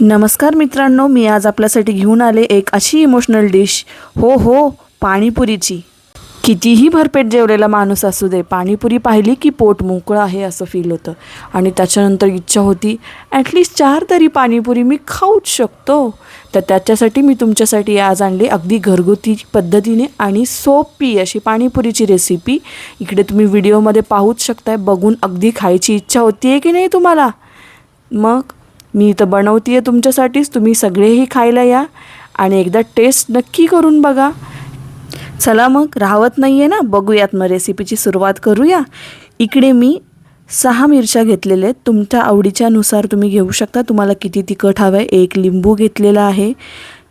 नमस्कार मित्रांनो मी आज आपल्यासाठी घेऊन आले एक अशी इमोशनल डिश हो हो पाणीपुरीची. कितीही भरपेट जेवलेला माणूस असू दे पाणीपुरी पाहिली की पोट मोकळं आहे असं फील होतं. आणि त्याच्यानंतर इच्छा होती ॲटलिस्ट चार तरी पाणीपुरी मी खाऊच शकतो. तर त्याच्यासाठी मी तुमच्यासाठी आज आणली अगदी घरगुती पद्धतीने आणि सोपी अशी पाणीपुरीची रेसिपी इकडे तुम्ही व्हिडिओमध्ये पाहूच शकताय बघून अगदी खायची इच्छा होती आहे की नाही तुम्हाला? मग मी इथं बनवते आहे तुमच्यासाठीच तुम्ही सगळेही खायला या आणि एकदा टेस्ट नक्की करून बघा. चला मग राहत नाही आहे ना? बघूयात मग रेसिपीची सुरुवात करूया. इकडे मी सहा मिरच्या घेतलेल्या आहेत. तुमच्या आवडीच्यानुसार तुम्ही घेऊ शकता. तुम्हाला किती तिखट हवं आहे एक लिंबू घेतलेला आहे.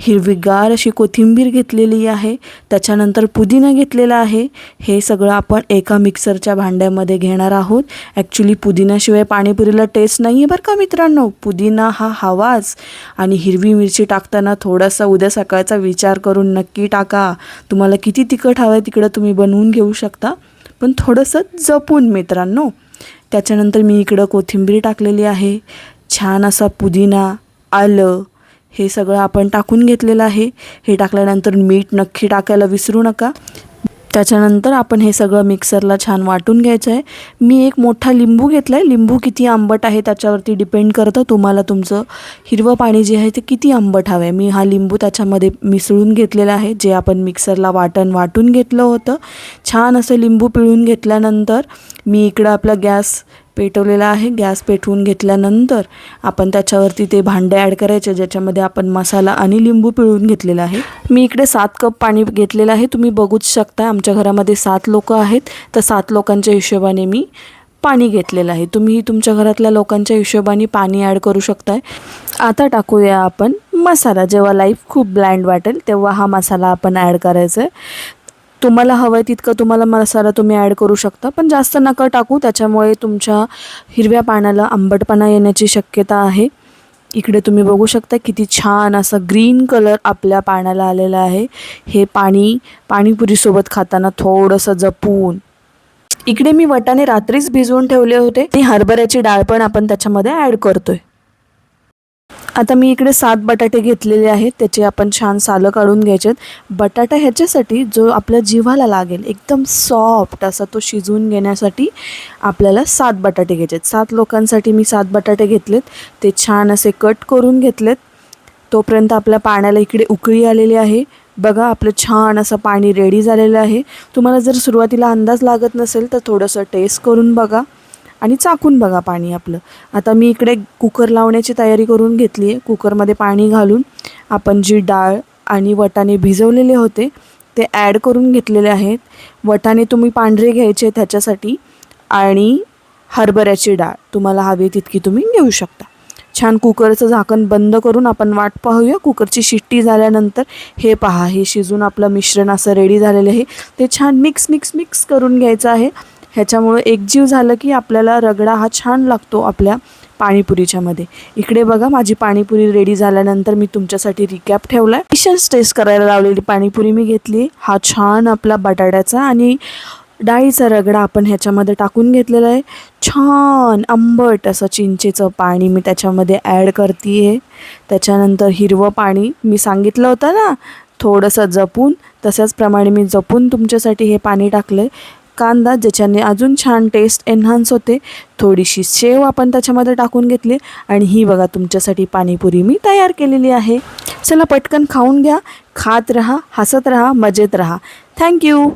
हिरवीगार अशी कोथिंबीर घेतलेली आहे त्याच्यानंतर पुदिना घेतलेला आहे. हे सगळं आपण एका मिक्सरच्या भांड्यामध्ये घेणार आहोत. ॲक्च्युली पुदिन्याशिवाय पाणीपुरीला टेस्ट नाही आहे बरं का मित्रांनो. पुदिना हा हवाच. आणि हिरवी मिरची टाकताना थोडासा उद्या सकाळचा विचार करून नक्की टाका. तुम्हाला किती तिखट हवं आहे तिकडं तुम्ही बनवून घेऊ शकता. पण थोडंसं जपून मित्रांनो. त्याच्यानंतर मी इकडं कोथिंबीर टाकलेली आहे. छान असा पुदिना आलं हे सगळं आपण टाकून घेतलेलं आहे. हे टाकल्यानंतर मीठ नक्की टाकायला विसरू नका. त्याच्यानंतर आपण हे सगळं मिक्सरला छान वाटून घ्यायचं आहे. मी एक मोठा लिंबू घेतला आहे लिंबू किती आंबट आहे त्याच्यावरती डिपेंड करतं. तुम्हाला तुमचं हिरवं पाणी जे आहे ते किती आंबट हवं आहे मी हा लिंबू त्याच्यामध्ये मिसळून घेतलेला आहे. जे आपण मिक्सरला वाटण वाटून घेतलं होतं. छान असं लिंबू पिळून घेतल्यानंतर मी इकडं आपला गॅस पेटवलेला आहे. गॅस पेटवून घेतल्यानंतर आपण त्याच्यावरती ते भांडे ॲड करायचे ज्याच्यामध्ये आपण मसाला आणि लिंबू पिळून घेतलेला आहे. मी इकडे सात कप पाणी घेतलेलं आहे. तुम्ही बघूच शकता आमच्या घरामध्ये सात लोकं आहेत. तर सात लोकांच्या हिशोबाने मी पाणी घेतलेलं आहे. तुम्ही तुमच्या घरातल्या लोकांच्या हिशोबाने पाणी ॲड करू शकताय. आता टाकूया आपण मसाला. जेव्हा लाईफ खूप ब्लँड वाटेल तेव्हा हा मसाला आपण ॲड करायचा आहे तुम्हाला हवं आहे तितकं तुम्हाला मसाला तुम्ही ॲड करू शकता. पण जास्त नका टाकू त्याच्यामुळे तुमच्या हिरव्या पाण्याला आंबटपणा येण्याची शक्यता आहे. इकडे तुम्ही बघू शकता किती छान असा ग्रीन कलर आपल्या पाण्याला आलेला आहे. हे पाणी पाणीपुरीसोबत खाताना थोडंसं जपून. इकडे मी वटाने रात्रीच भिजवून ठेवले होते. आणि हरभऱ्याची डाळ पण आपण त्याच्यामध्ये ॲड करतोय. आता मी इकडे सात बटाटे घेतलेले आहेत त्याचे आपण छान सालं काढून घ्यायचे बटाटा ह्याच्यासाठी जो आपल्या जीवाला लागेल एकदम सॉफ्ट असा तो शिजवून घेण्यासाठी आपल्याला सात बटाटे घ्यायचे आहेत. सात लोकांसाठी मी सात बटाटे घेतलेत ते छान असे कट करून घेतलेत. तोपर्यंत आपल्या पाण्याला इकडे उकळी आलेली आहे. बघा आपलं छान असं पाणी रेडी झालेलं आहे. तुम्हाला जर सुरुवातीला अंदाज लागत नसेल तर थोडंसं टेस्ट करून बघा. आणि चाकून बघा पाणी आपलं. आता मी इकडे कुकर लावण्याची तयारी करून घेतली आहे. कुकरमध्ये पाणी घालून आपण जी डाळ आणि वटाणे भिजवलेले होते ते ॲड करून घेतलेले आहेत. वटाणे तुम्ही पांढरे घ्यायचे त्याच्यासाठी आणि हरभऱ्याची डाळ. तुम्हाला हवी तितकी तुम्ही घेऊ शकता. छान कुकरचं झाकण बंद करून आपण वाट पाहूया. कुकरची शिट्टी झाल्यानंतर हे पहा हे शिजून आपलं मिश्रण असं रेडी झालेलं आहे. ते छान मिक्स मिक्स मिक्स करून घ्यायचं आहे. ह्याच्यामुळं एकजीव झालं की आपल्याला रगडा हा छान लागतो आपल्या पाणीपुरीच्यामध्ये इकडे बघा माझी पाणीपुरी रेडी झाल्यानंतर मी तुमच्यासाठी रिकॅप ठेवला आहे डिशन्स टेस्ट करायला लावलेली पाणीपुरी मी घेतली. हा छान आपला बटाट्याचा आणि डाळीचा रगडा आपण ह्याच्यामध्ये टाकून घेतलेला आहे. छान आंबट असं चिंचेचं पाणी मी त्याच्यामध्ये ॲड करते आहे त्याच्यानंतर हिरवं पाणी मी सांगितलं होतं ना थोडंसं जपून तशाचप्रमाणे मी जपून तुमच्यासाठी हे पाणी टाकलं आहे कांदा ज्याच्याने अजून छान टेस्ट एन्हान्स होते. थोडीशी शेव आपण त्याच्यामध्ये टाकून घेतली आणि ही बघा तुमच्यासाठी पाणीपुरी मी तयार केलेली आहे. चला पटकन खाऊन घ्या. खात रहा हसत रहा मजेत रहा. थँक्यू